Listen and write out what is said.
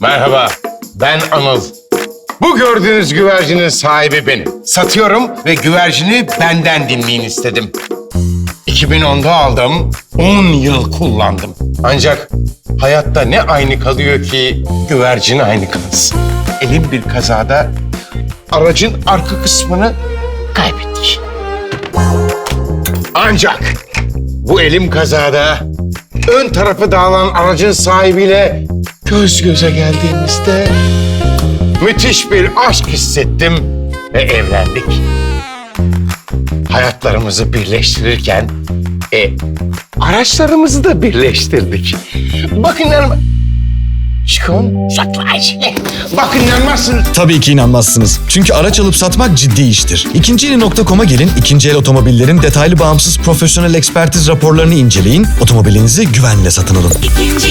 Merhaba, ben Anıl. Bu gördüğünüz güvercinin sahibi benim. Satıyorum ve güvercini benden dinleyin istedim. 2010'da aldım, 10 yıl kullandım. Ancak hayatta ne aynı kalıyor ki güvercin aynı kalsın. Elim bir kazada aracın arka kısmını kaybettik. Ancak bu elim kazada ön tarafı dağılan aracın sahibiyle göz göze geldiğimizde müthiş bir aşk hissettim ve evlendik. Hayatlarımızı birleştirirken e, araçlarımızı da birleştirdik. Bakın inanma... Şikon, saklaş. Bakın inanmazsınız. Tabii ki inanmazsınız. Çünkü araç alıp satmak ciddi iştir. İkincieli.com'a gelin, ikinci el otomobillerin detaylı bağımsız profesyonel ekspertiz raporlarını inceleyin, otomobilinizi güvenle satın alın. İkinci